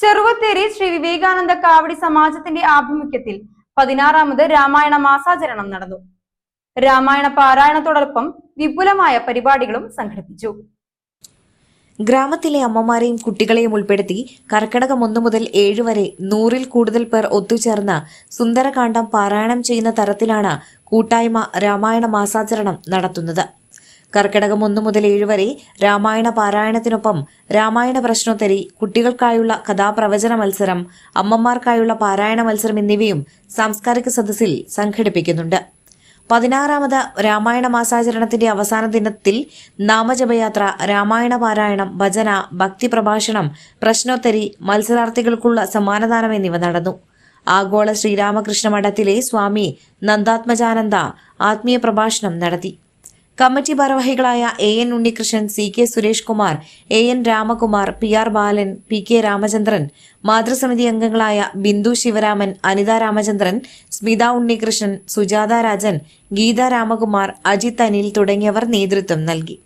ചെറുവത്തേരി ശ്രീ വിവേകാനന്ദ കാവടി സമാജത്തിന്റെ ആഭിമുഖ്യത്തിൽ പതിനാറാമത് രാമായണ മാസാചരണം നടന്നു. രാമായണ പാരായണത്തോടൊപ്പം വിപുലമായ പരിപാടികളും സംഘടിപ്പിച്ചു. ഗ്രാമത്തിലെ അമ്മമാരെയും കുട്ടികളെയും ഉൾപ്പെടുത്തി കർക്കിടകം ഒന്നു മുതൽ ഏഴ് വരെ നൂറിൽ കൂടുതൽ പേർ ഒത്തുചേർന്ന് സുന്ദരകാന്ഡം പാരായണം ചെയ്യുന്ന തരത്തിലാണ് കൂട്ടായ്മ രാമായണ മാസാചരണം നടത്തുന്നത്. കർക്കിടകം ഒന്നു മുതൽ ഏഴ് വരെ രാമായണ പാരായണത്തിനൊപ്പം രാമായണ പ്രശ്നോത്തരി കുട്ടികൾക്കായുള്ള കഥാപ്രവചന മത്സരം അമ്മമാർക്കായുള്ള പാരായണ മത്സരം എന്നിവയും സാംസ്കാരിക സദസ്സിൽ സംഘടിപ്പിക്കുന്നുണ്ട്. പതിനാറാമത് രാമായണ മാസാചരണത്തിന്റെ അവസാന ദിനത്തിൽ നാമജപയാത്ര രാമായണ പാരായണം ഭജന ഭക്തി പ്രഭാഷണം പ്രശ്നോത്തരി മത്സരാർത്ഥികൾക്കുള്ള സമ്മാനദാനം എന്നിവ നടന്നു. ആഗോള ശ്രീരാമകൃഷ്ണ മഠത്തിലെ സ്വാമി നന്ദാത്മജാനന്ദ ആത്മീയ പ്രഭാഷണം നടത്തി. കമ്മിറ്റി ഭാരവാഹികളായ A N Unnikrishnan C K Suresh Kumar A N Ramakumar P R Balan P K Ramachandran മാതൃസമിതി അംഗങ്ങളായ ബിന്ദു ശിവരാമൻ അനിത രാമചന്ദ്രൻ സ്മിത ഉണ്ണികൃഷ്ണൻ സുജാത രാജൻ ഗീത രാമകുമാർ അജിത് അനിൽ തുടങ്ങിയവർ നേതൃത്വം നൽകി.